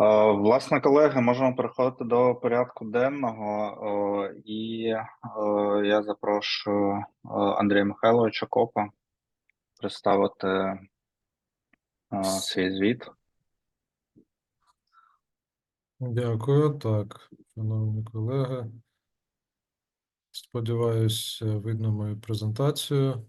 Е, Власне, колеги, можемо переходити до порядку денного, Е, і е, я запрошую Андрія Михайловича Копа представити свій звіт. Дякую. Так, шановні колеги. Сподіваюсь, видно мою презентацію.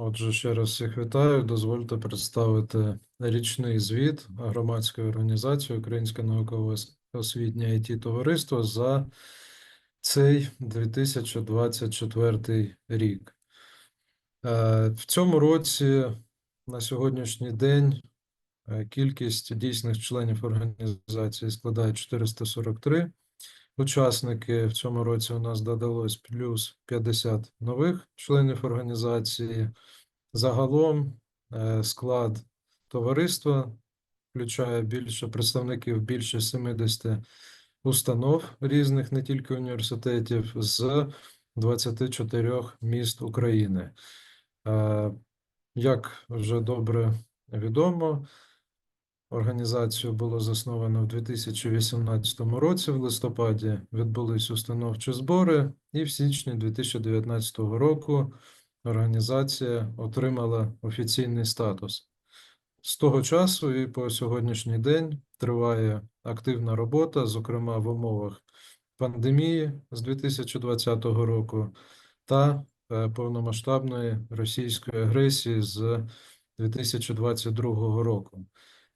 Отже, ще раз всіх вітаю. Дозвольте представити річний звіт громадської організації Українське науково-освітнє it товариство за цей 2024 рік. Е, В цьому році на сьогоднішній день е, кількість дійсних членів організації складає 443 учасники. В цьому році у нас додалось плюс 50 нових членів організації. Загалом е, склад товариства включає більше представників більше 70 установ різних, не тільки університетів, з 24 міст України. Е, Як вже добре відомо, Організацію було засновано в 2018 році. В листопаді відбулись установчі збори, і в січні 2019 року організація отримала офіційний статус. З того часу і по сьогоднішній день триває активна робота, зокрема в умовах пандемії з 2020 року та е, повномасштабної російської агресії з 2022 року.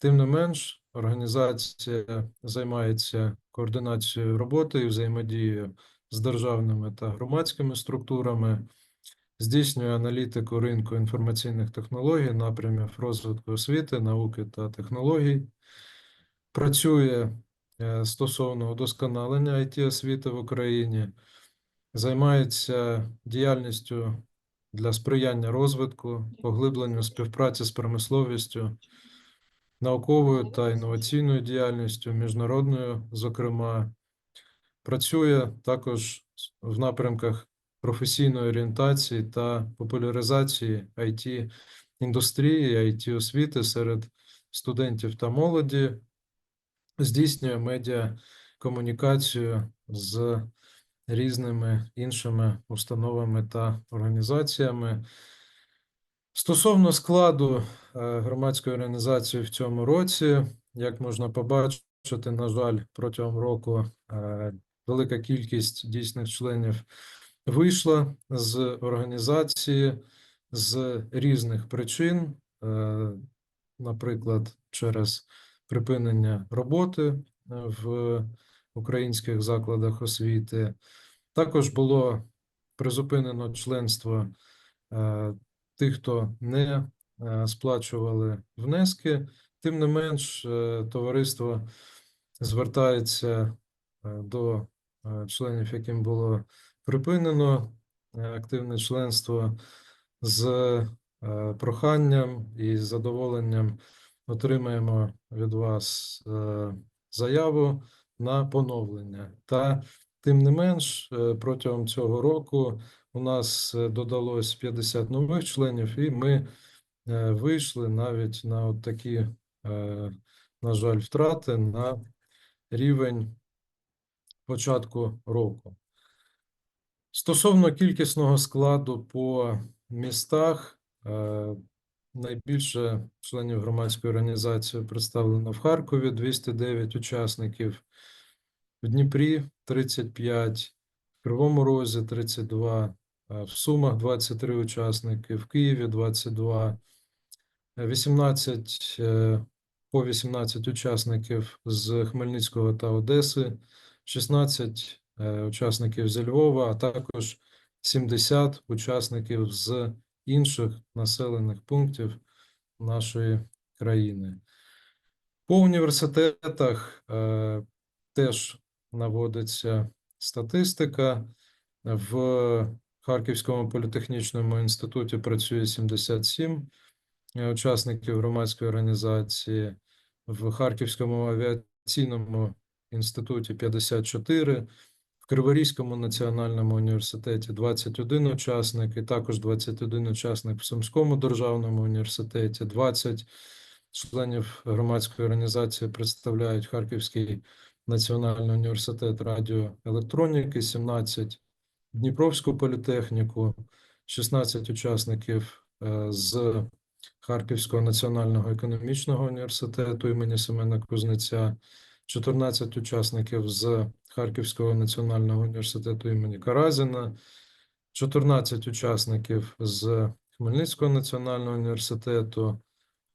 Тим не менш, організація займається координацією роботи і взаємодією з державними та громадськими структурами, здійснює аналітику ринку інформаційних технологій, напрямів розвитку освіти, науки та технологій, працює е, стосовно удосконалення it освіти в Україні, займається діяльністю для сприяння розвитку, поглибленню співпраці з промисловістю науковою та інноваційною діяльністю, міжнародною, зокрема, працює також в напрямках професійної орієнтації та популяризації it індустрії, it освіти серед студентів та молоді, здійснює медіа комунікацію з різними іншими установами та організаціями. Стосовно складу е, громадської організації в цьому році, як можна побачити, на жаль, протягом року е, велика кількість дійсних членів вийшла з організації з різних причин, е, наприклад, через припинення роботи в українських закладах освіти. Також було призупинено членство тих, хто не сплачували внески, тим не менш, е, товариство звертається е, до членів, яким було припинено активне членство з проханням і задоволенням отримаємо від вас заяву на поновлення. Та тим не менш, протягом цього року у нас е, додалось 50 нових членів, і ми е, вийшли навіть на от такі, е, на жаль, втрати на рівень початку року. Стосовно кількісного складу по містах, найбільше членів громадської організації представлено в Харкові 209 учасників, в Дніпрі 35, в Кривому Розі 32, Е, в Сумах 23 учасники, в Києві 22, 18 е, по 18 учасників з Хмельницького та Одеси, 16 е, учасників зі Львова, а також 70 учасників з інших населених пунктів нашої країни. По університетах теж наводиться статистика. В Харківському політехнічному інституті працює 77 е, учасників громадської організації, в Харківському авіаційному інституті 54, в Криворізькому національному університеті 21 учасник, і також 21 учасник в Сумському державному університеті, 20 членів громадської організації представляють Харківський національний університет радіоелектроніки, 17 Дніпровську політехніку, 16 учасників е, з Харківського національного економічного університету імені Семена Кузнеця, 14 учасників з Харківського національного університету імені Каразіна, 14 учасників з Хмельницького національного університету,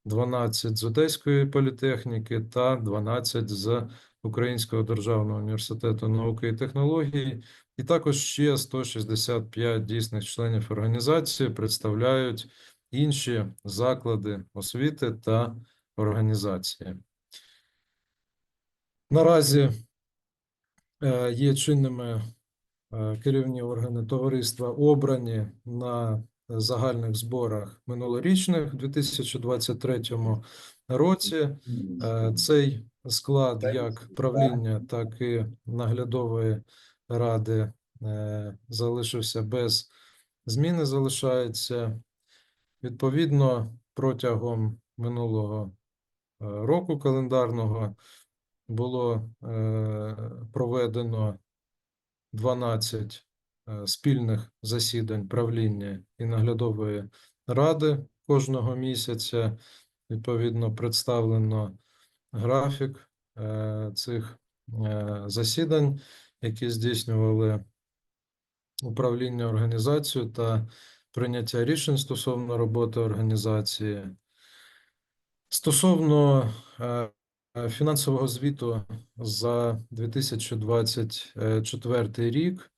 12 з Одеської політехніки та 12 з Українського державного університету науки і технологій. І також ще 165 дійсних членів організації представляють інші заклади освіти та організації. Наразі е, є чинними е, керівні органи товариства обрані на загальних зборах минулорічних у 2023 році. Е, Цей склад як правління, так і наглядової ради залишився без зміни, залишається. Відповідно, протягом минулого е, року календарного було е, проведено 12 е, спільних засідань правління і наглядової ради кожного місяця. Відповідно, представлено графік цих засідань, які здійснювали управління організацією та прийняття рішень стосовно роботи організації. Стосовно е, е, фінансового звіту за 2024 рік,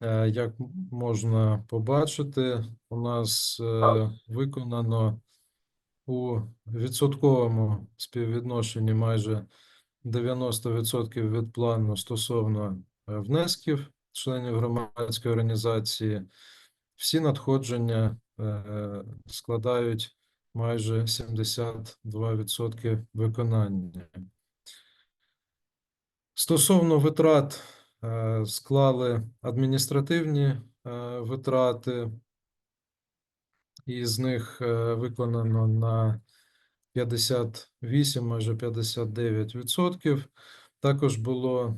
е, як можна побачити, у нас е, виконано у відсотковому співвідношенні майже 90% від плану стосовно е, внесків членів громадської організації. Всі надходження е, складають майже 72% виконання. Стосовно витрат е, склали адміністративні е, витрати, із них е, виконано на 58, майже 59%. Також було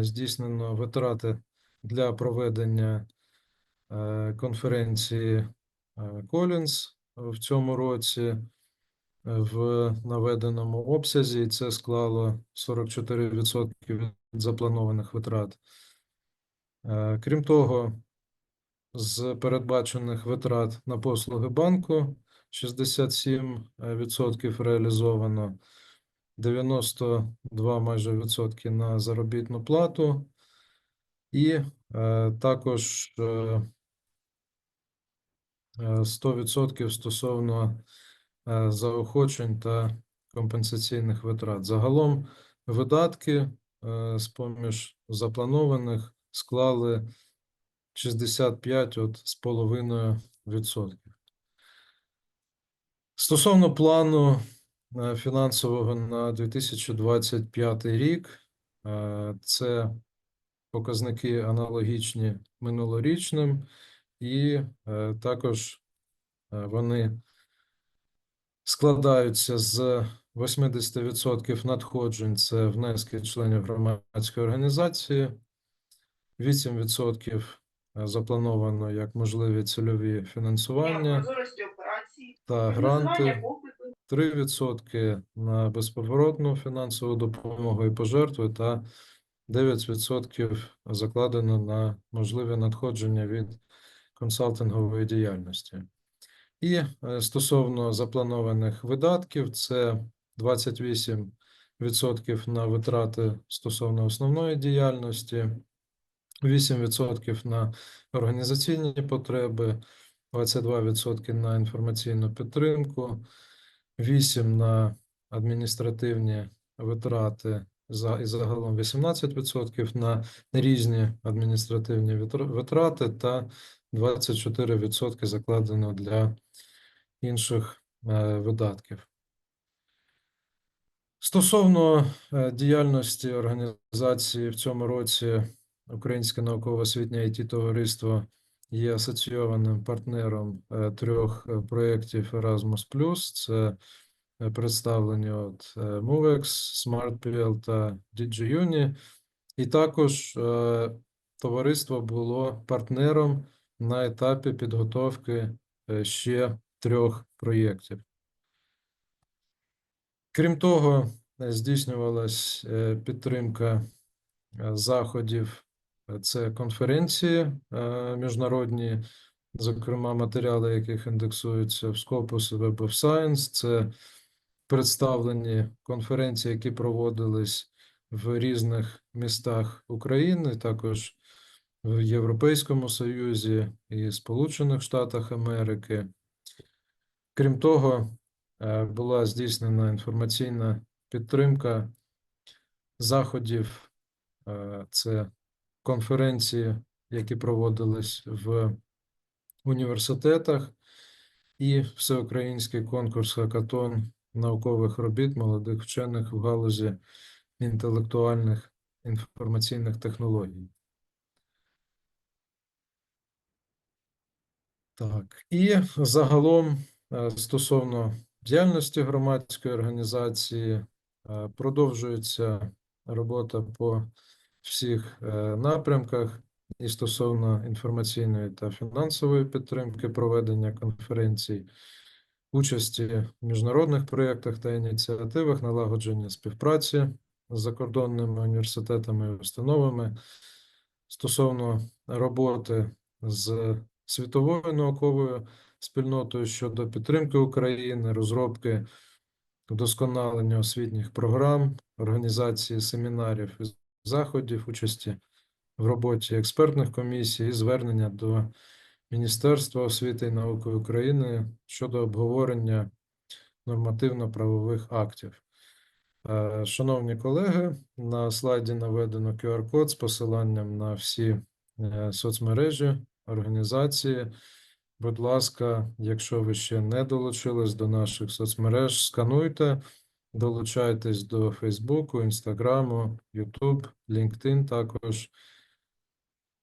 здійснено витрати для проведення конференції Колінс в цьому році е, в наведеному обсязі, і це склало 44% від запланованих витрат. Е, Крім того, з передбачених витрат на послуги банку 67% реалізовано, 92 майже відсотки на заробітну плату, і е, також е, е, 100% стосовно е, заохочень та компенсаційних витрат. Загалом видатки е, з-поміж запланованих склали 65 от з половиною відсотків. Стосовно плану е, фінансового на 2025 рік, е, це показники аналогічні минулорічним, і е, також е, вони складаються з 80% надходжень, це внески членів громадської організації, 8% заплановано як можливі цільові фінансування та гранти. попиту, 3% на безповоротну фінансову допомогу і пожертви та 9% закладено на можливі надходження від консалтингової діяльності. І е, стосовно запланованих видатків, це 28% на витрати стосовно основної діяльності, 8% на організаційні потреби, 22% на інформаційну підтримку, 8% на адміністративні витрати за і загалом 18% на різні адміністративні витр- витрати та 24% закладено для інших е, видатків. Стосовно е, діяльності організації в цьому році Українське науково-освітнє it товариство є асоційованим партнером е, трьох проєктів Erasmus+. Це представлені от е, MoveX, SmartPL та DigiUni. І також е, товариство було партнером на етапі підготовки е, ще трьох проєктів. Крім того, е, здійснювалась е, підтримка е, заходів. Е, Це конференції е, міжнародні, зокрема, матеріали, яких індексуються в Scopus Web of Science. Це представлені конференції, які проводились в різних містах України, також в Європейському Союзі і Сполучених Штатах Америки. Крім того, е, була здійснена інформаційна підтримка заходів. е, Це конференції, які проводились в університетах, і всеукраїнський конкурс хакатон наукових робіт молодих вчених в галузі інтелектуальних інформаційних технологій. Так, і загалом е, стосовно діяльності громадської організації е, продовжується робота по всіх е, напрямках і стосовно інформаційної та фінансової підтримки проведення конференцій, участі в міжнародних проєктах та ініціативах, налагодження співпраці з закордонними університетами і установами стосовно роботи з світовою науковою спільнотою щодо підтримки України, розробки вдосконалення освітніх програм, організації семінарів і заходів, участі в роботі експертних комісій і звернення до Міністерства освіти і науки України щодо обговорення нормативно-правових актів. Е, Шановні колеги, на слайді наведено QR-код з посиланням на всі е, соцмережі, організації. Будь ласка, якщо ви ще не долучились до наших соцмереж, скануйте, долучайтесь до Фейсбуку, Інстаграму, Ютуб, LinkedIn також.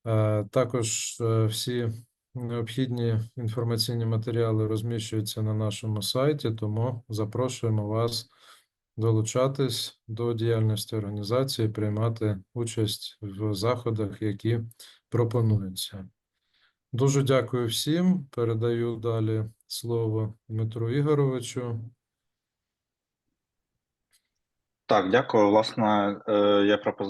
Е, Також всі необхідні інформаційні матеріали розміщуються на нашому сайті, тому запрошуємо вас долучатись до діяльності організації, приймати участь в заходах, які пропонуються. Дуже дякую всім. Передаю далі слово Дмитру Ігоровичу. Так, дякую. Власне, е, є пропозиція.